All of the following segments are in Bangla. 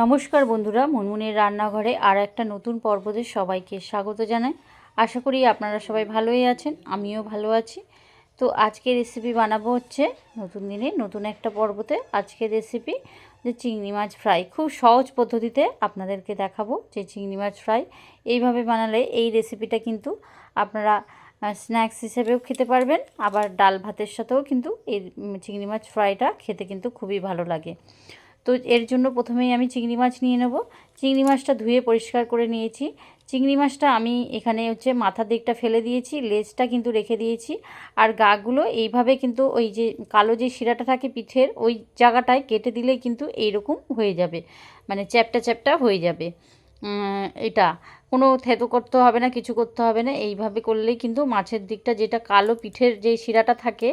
নমস্কার বন্ধুরা, মুনমুনের রান্নাঘরে আর একটা নতুন পর্বতে সবাইকে স্বাগত জানাই। আশা করি আপনারা সবাই ভালোই আছেন, আমিও ভালো আছি। তো আজকে রেসিপি বানাবো হচ্ছে নতুন দিনে নতুন একটা পর্বতে। আজকের রেসিপি যে চিংড়ি মাছ ফ্রাই খুব সহজ পদ্ধতিতে আপনাদেরকে দেখাবো যে চিংড়ি মাছ ফ্রাই এইভাবে বানালে এই রেসিপিটা কিন্তু আপনারা স্ন্যাক্স হিসেবেও খেতে পারবেন, আবার ডাল ভাতের সাথেও কিন্তু এই চিংড়ি মাছ ফ্রাইটা খেতে কিন্তু খুবই ভালো লাগে। তো এর জন্য প্রথমেই আমি চিংড়ি মাছ নিয়ে নেব। চিংড়ি মাছটা ধুয়ে পরিষ্কার করে নিয়েছি। চিংড়ি মাছটা আমি এখানে হচ্ছে মাথার দিকটা ফেলে দিয়েছি, লেজটা কিন্তু রেখে দিয়েছি। আর গাগুলো এইভাবে কিন্তু ওই যে কালো যে শিরাটা থাকে পিঠের, ওই জায়গাটায় কেটে দিলেই কিন্তু এইরকম হয়ে যাবে। মানে চ্যাপটা চ্যাপটা হয়ে যাবে। এটা। কোনো থেতো করতে হবে না, কিছু করতে হবে না, এইভাবে করলেই কিন্তু মাছের দিকটা যেটা কালো পিঠের যে শিরাটা থাকে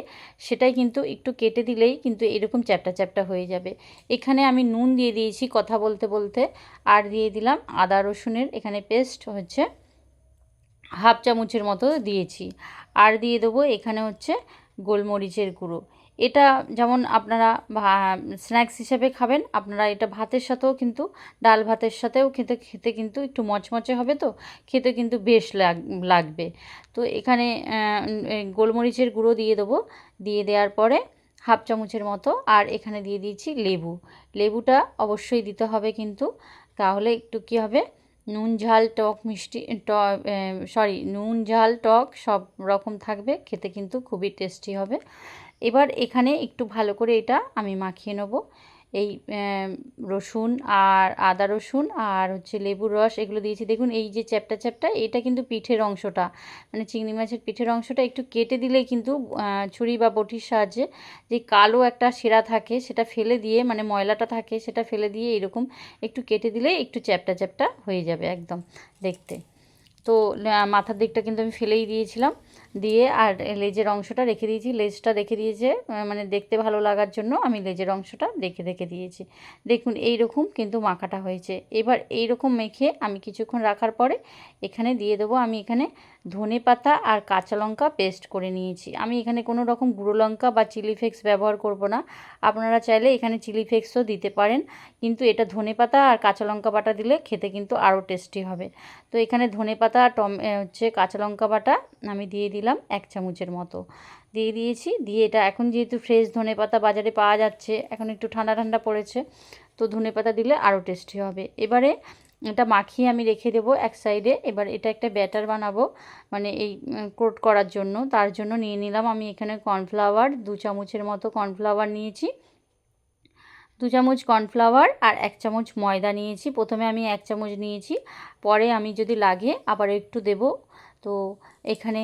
সেটাই কিন্তু একটু কেটে দিলেই কিন্তু এরকম চ্যাপটা চ্যাপটা হয়ে যাবে। এখানে আমি নুন দিয়ে দিয়েছি কথা বলতে বলতে। আর দিয়ে দিলাম আদা রসুনের এখানে পেস্ট হচ্ছে হাফ চামচের মতো দিয়েছি। আর দিয়ে দেবো এখানে হচ্ছে গোলমরিচের গুঁড়ো। এটা যেমন আপনারা স্ন্যাক্স হিসেবে খাবেন, আপনারা এটা ভাতের সাথেও কিন্তু, ডাল ভাতের সাথেও খেতে খেতে কিন্তু একটু মচমচে হবে তো, খেতে কিন্তু বেশ লাগবে। তো এখানে গোলমরিচের গুঁড়ো দিয়ে দেবো, দিয়ে দেওয়ার পরে হাফ চামচের মতো, আর এখানে দিয়ে দিয়েছি লেবু। লেবুটা অবশ্যই দিতে হবে কিন্তু, তাহলে একটু কী হবে, নুন, ঝাল, টক, মিষ্টি সরি, নুন, ঝাল, টক সব রকম থাকবে, খেতে কিন্তু খুবই টেস্টি হবে। এবার এখানে একটু ভালো করে এটা আমি মাখিয়ে নেব। এই রসুন আর আদা রসুন আর হচ্ছে লেবুর রস এগুলো দিয়েছি। দেখুন এই যে চ্যাপটা চ্যাপটা, এটা কিন্তু পিঠের অংশটা। মানে চিংড়ি মাছের পিঠের অংশটা একটু কেটে দিলেই কিন্তু ছুরি বা বটির সাহায্যে যে কালো একটা সেরা থাকে সেটা ফেলে দিয়ে মানে ময়লাটা থাকে সেটা ফেলে দিয়ে এরকম একটু কেটে দিলে একটু চ্যাপটা চ্যাপটা হয়ে যাবে একদম দেখতে। তো মাথার দিকটা কিন্তু আমি ফেলেই দিয়েছিলাম। দিয়ে আর লেজের অংশটা রেখে দিয়েছি। লেজটা রেখে দিয়েছে মানে দেখতে ভালো লাগার জন্য আমি লেজের অংশটা রেখে রেখে দিয়েছি। দেখুন এই রকম কিন্তু মাখাটা হয়েছে। এবার এই রকম মেখে আমি কিছুক্ষণ রাখার পরে এখানে দিয়ে দেবো, আমি এখানে ধনে পাতা আর কাঁচা লঙ্কা পেস্ট করে নিয়েছি। আমি এখানে কোনো রকম গুঁড়ো লঙ্কা বা চিলি ফ্লেক্স ব্যবহার করব না। আপনারা চাইলে এখানে চিলি ফ্লেক্সও দিতে পারেন, কিন্তু এটা ধনে পাতা আর কাঁচা লঙ্কা বাটা দিলে খেতে কিন্তু আরও টেস্টি হবে। তো এখানে ধনে পাতা, টম হচ্ছে কাঁচা লঙ্কা বাটা আমি দিয়ে দিলাম এক চামচের মতো। দিয়ে দিয়েছি। দিয়ে এটা এখন যেহেতু ফ্রেশ ধনে পাতা বাজারে পাওয়া যাচ্ছে, এখন একটু ঠান্ডা ঠান্ডা পড়েছে, তো ধনে পাতা দিলে আরও টেস্টি হবে। এবারে এটা মাখিয়ে আমি রেখে দেবো এক সাইডে এবার এটা একটা ব্যাটার বানাবো মানে এই কোট করার জন্য। তার জন্য নিয়ে নিলাম আমি এখানে কর্নফ্লাওয়ার দু চামচের মতো কর্নফ্লাওয়ার নিয়েছি। দু চামচ কর্নফ্লাওয়ার আর এক চামচ ময়দা নিয়েছি। প্রথমে আমি এক চামচ নিয়েছি। পরে আমি যদি লাগে আবার একটু দেব। তো এখানে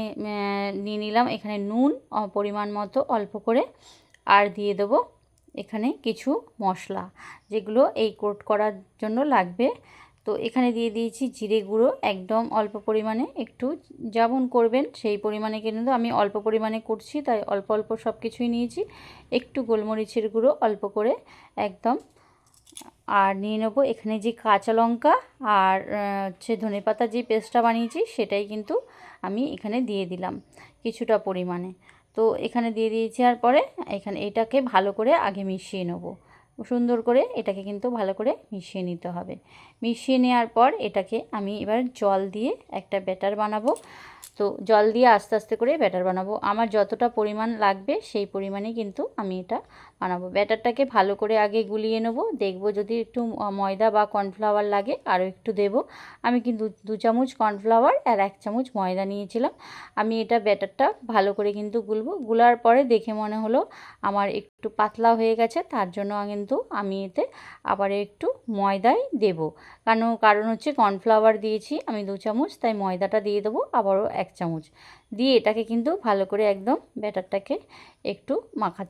নিয়ে নিলাম এখানে নুন পরিমাণ মতো অল্প করে আর দিয়ে দেব এখানে কিছু মশলা যেগুলো এই কোট করার জন্য লাগবে। তো এখানে দিয়ে দিয়েছি জিরে গুঁড়ো, একদম অল্প পরিমাণে, একটু যেমন করবেন সেই পরিমাণে কিন্তু আমি অল্প পরিমাণে করছি তাই অল্প অল্প সব কিছুই নিয়েছি। একটু গোলমরিচের গুঁড়ো অল্প করে একদম আর নিয়ে নেব এখানে যে কাঁচা লঙ্কা আর হচ্ছে ধনে পাতা যে পেস্টটা বানিয়েছি সেটাই কিন্তু আমি এখানে দিয়ে দিলাম কিছুটা পরিমাণে। তো এখানে দিয়ে দিয়েছি আর পরে এখানে এটাকে ভালো করে আগে মিশিয়ে নেব। সুন্দর করে এটাকে কিন্তু ভালো করে মিশিয়ে নিতে হবে। মিশিয়ে নেওয়ার পর এটাকে আমি এবার জল দিয়ে একটা ব্যাটার বানাবো। তো জল দিয়ে আস্তে আস্তে করে ব্যাটার বানাবো। আমার যতটা পরিমাণ লাগবে সেই পরিমাণে কিন্তু আমি এটা বানাবো। ব্যাটারটাকে ভালো করে আগে গুলিয়ে নেব। দেখব যদি একটু ময়দা বা কর্নফ্লাওয়ার লাগে আরও একটু দেব। আমি কিন্তু দু চামচ কর্নফ্লাওয়ার আর এক চামচ ময়দা নিয়েছিলাম। আমি এটা ব্যাটারটা ভালো করে কিন্তু গুলবো। গুলার পরে দেখে মনে হলো আমার একটু পাতলা হয়ে গেছে। তার জন্য কিন্তু আমি এতে আবার একটু ময়দাই দেব। কারণ কারণ হচ্ছে কর্নফ্লাওয়ার দিয়েছি। আমি দু চামচ, তাই ময়দাটা দিয়ে দেবো। আবারও এক চামচ। দিয়ে এটাকে কিন্তু ভালো করে একদম ব্যাটারটাকে একটু মাখা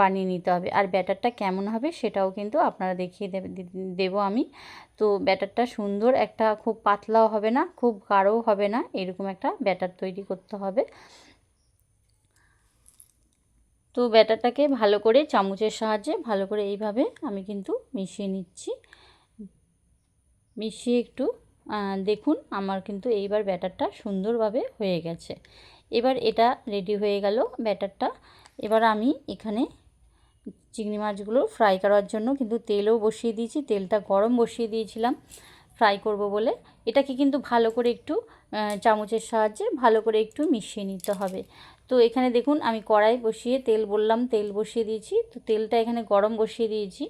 বানিয়ে নিতে হবে। আর ব্যাটারটা কেমন হবে সেটাও কিন্তু আপনারা দেখিয়ে দেবো আমি। তো ব্যাটারটা সুন্দর একটা খুব পাতলাও হবে না, খুব গাঢ়ও হবে না, এরকম একটা ব্যাটার তৈরি করতে হবে। তো ব্যাটারটাকে ভালো করে চামচের সাহায্যে ভালো করে এইভাবে আমি কিন্তু মিশিয়ে নিচ্ছি। মিশিয়ে একটু দেখুন আমার কিন্তু এইবার ব্যাটারটা সুন্দরভাবে হয়ে গেছে। এবার এটা রেডি হয়ে গেল ব্যাটারটা। এবার আমি এখানে চিংড়ি মাছগুলো ফ্রাই করার জন্য কিন্তু তেলও বসিয়ে দিয়েছি, তেলটা গরম বসিয়ে দিয়েছিলাম। ফ্রাই করব বলে। এটাকে কিন্তু ভালো করে একটু চামচের সাহায্যে ভালো করে একটু মিশিয়ে নিতে হবে। তো এখানে দেখুন আমি কড়াই বসিয়ে তেল বললাম, তেল বসিয়ে দিয়েছি। তো তেলটা এখানে গরম বসিয়ে দিয়েছি।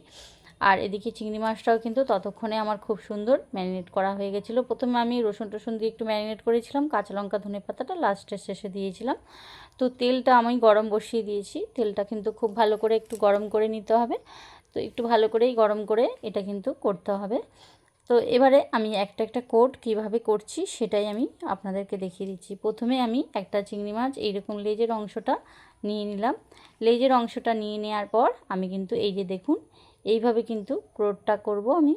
আর এদিকে চিংড়ি মাছটাও কিন্তু ততক্ষণে আমার খুব সুন্দর ম্যারিনেট করা হয়ে গেছিল। প্রথমে আমি রসুন টসুন দিয়ে একটু ম্যারিনেট করেছিলাম কাঁচা লঙ্কা ধনে পাতাটা লাস্টের শেষে দিয়েছিলাম। তো তেলটা আমি গরম বসিয়ে দিয়েছি, তেলটা কিন্তু খুব ভালো করে একটু গরম করে নিতে হবে। তো একটু ভালো করেই গরম করে এটা কিন্তু করতে হবে। তো এবারে আমি একটা একটা কোট কীভাবে করছি সেটাই আমি আপনাদেরকে দেখিয়ে দিচ্ছি। প্রথমে আমি একটা চিংড়ি মাছ এইরকম লেজের অংশটা নিয়ে নিলাম। লেজের অংশটা নিয়ে নেওয়ার পর আমি কিন্তু এই যে দেখুন এইভাবে কিন্তু ক্রোটটা করব আমি।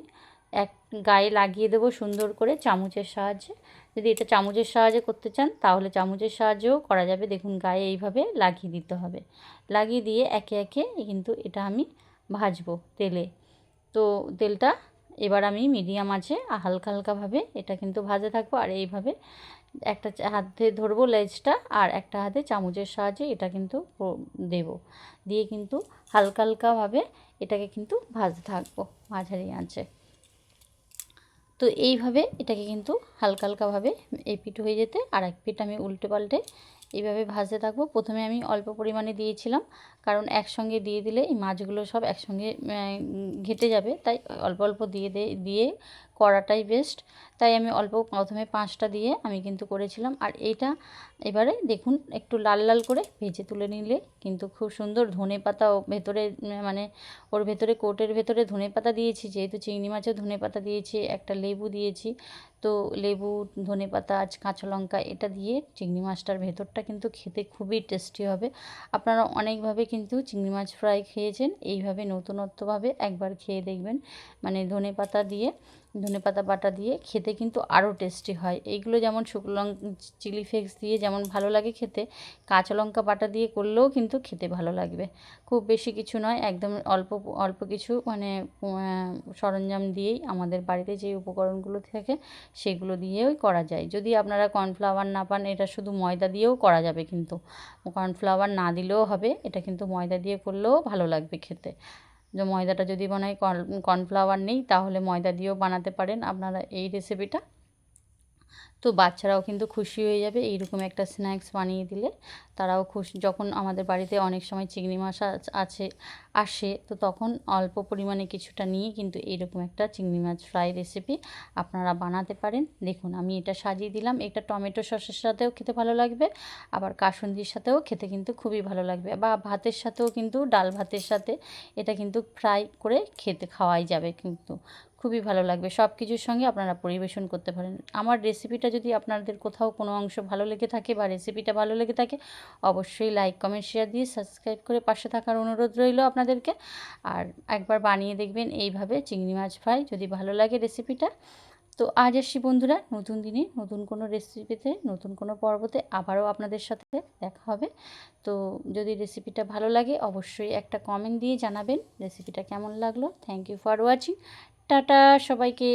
এক গায়ে লাগিয়ে দেবো সুন্দর করে চামচের সাহায্যে। যদি এটা চামচের সাহায্যে করতে চান, তাহলে চামচের সাহায্যেও করা যাবে। দেখুন, গায়ে এইভাবে লাগিয়ে দিতে হবে। লাগিয়ে দিয়ে একে একে কিন্তু এটা আমি ভাজবো তেলে। তো তেলটা এবার আমি মিডিয়াম আছে হালকা হালকাভাবে এটা কিন্তু ভাজে থাকব। আর এইভাবে একটা হাতে ধরবো লেজটা আর একটা হাতে চামচের সাহায্যে এটা কিন্তু দেব। দিয়ে কিন্তু হালকা হালকাভাবে এটাকে কিন্তু ভাজতে থাকব মাঝারি আঁচে। তো এইভাবে এটাকে কিন্তু হালকা হালকাভাবে এই পিঠ হয়ে যেতে আর এক পিঠ আমি উল্টে পাল্টে এইভাবে ভাজতে থাকব। প্রথমে আমি অল্প পরিমাণে দিয়েছিলাম কারণ একসঙ্গে দিয়ে দিলে এই মাছগুলো সব একসঙ্গে ঘেটে যাবে। তাই অল্প অল্প দিয়ে দিয়ে করাটাই বেস্ট তাই আমি অল্প প্রথমে পাঁচটা দিয়ে আমি কিন্তু করেছিলাম। আর এইটা এবারে দেখুন, একটু লাল লাল করে ভেজে তুলে নিলে কিন্তু খুব সুন্দর ধনে পাতা ভেতরে মানে ওর ভেতরে কোটের ভেতরে ধনে পাতা দিয়েছি, যেহেতু চিংড়ি মাছেও ধনে পাতা দিয়েছি, একটা লেবু দিয়েছি। তো লেবু, ধনে পাতা, আজ কাঁচা লঙ্কা এটা দিয়ে চিংড়ি মাছটার ভেতরটা কিন্তু খেতে খুবই টেস্টি হবে। আপনারা অনেকভাবে কিন্তু চিংড়ি মাছ ফ্রাই খেয়েছেন, এইভাবে নতুনত্বভাবে একবার খেয়ে দেখবেন। মানে ধনে পাতা দিয়ে ধনে পাতা বাটা দিয়ে খেতে কিন্তু আরও টেস্টি হয়। এইগুলো যেমন শুকনো চিলি ফ্লেক্স দিয়ে যেমন ভালো লাগে খেতে, কাঁচা লঙ্কা বাটা দিয়ে করলেও কিন্তু খেতে ভালো লাগবে। খুব বেশি কিছু নয়, একদম অল্প অল্প কিছু মানে সরঞ্জাম দিয়েই আমাদের বাড়িতে যে উপকরণগুলো থাকে সেগুলো দিয়েও করা যায়। যদি আপনারা কর্নফ্লাওয়ার না পান, এটা শুধু ময়দা দিয়েও করা যাবে কিন্তু। কর্নফ্লাওয়ার না দিলেও হবে, এটা কিন্তু ময়দা দিয়ে করলেও ভালো লাগবে খেতে। যে ময়দাটা যদি হয় কর্নফ্লাওয়ার নেই, তাহলে ময়দা দিয়েও বানাতে পারেন আপনারা এই রেসিপিটা তো বাচ্চারাও কিন্তু খুশি হয়ে যাবে, এইরকম একটা স্ন্যাক্স বানিয়ে দিলে। তারাও খুশি। যখন আমাদের বাড়িতে অনেক সময় চিংড়ি মাছ আছে আসে, তো তখন অল্প পরিমাণে কিছুটা নিয়ে কিন্তু এইরকম একটা চিংড়ি মাছ ফ্রাই রেসিপি আপনারা বানাতে পারেন। দেখুন, আমি এটা সাজিয়ে দিলাম। এটা টমেটো সসের সাথেও খেতে ভালো লাগবে, আবার কাসুন্দির সাথেও খেতে কিন্তু খুবই ভালো লাগবে, বা ভাতের সাথেও কিন্তু ডাল ভাতের সাথে এটা কিন্তু ফ্রাই করে খেতে খাওয়াই যাবে কিন্তু। খুবই ভালো লাগবে। সব কিছুর সঙ্গে আপনারা পরিবেশন করতে পারেন। আমার রেসিপিটা যদি আপনাদের কোথাও কোনো অংশ ভালো লেগে থাকে বা রেসিপিটা ভালো লেগে থাকে অবশ্যই লাইক, কমেন্ট, শেয়ার দিয়ে সাবস্ক্রাইব করে পাশে থাকার অনুরোধ রইল আপনাদেরকে। আর একবার বানিয়ে দেখবেন এইভাবে চিংড়ি মাছ ফ্রাই যদি ভালো লাগে রেসিপিটা। তো আজ আসি বন্ধুরা, নতুন দিনে, নতুন কোনো রেসিপিতে, নতুন কোনো পর্বতে আবারও আপনাদের সাথে দেখা হবে। তো যদি রেসিপিটা ভালো লাগে অবশ্যই একটা কমেন্ট দিয়ে জানাবেন রেসিপিটা কেমন লাগল। Thank you for watching tata সবাইকে।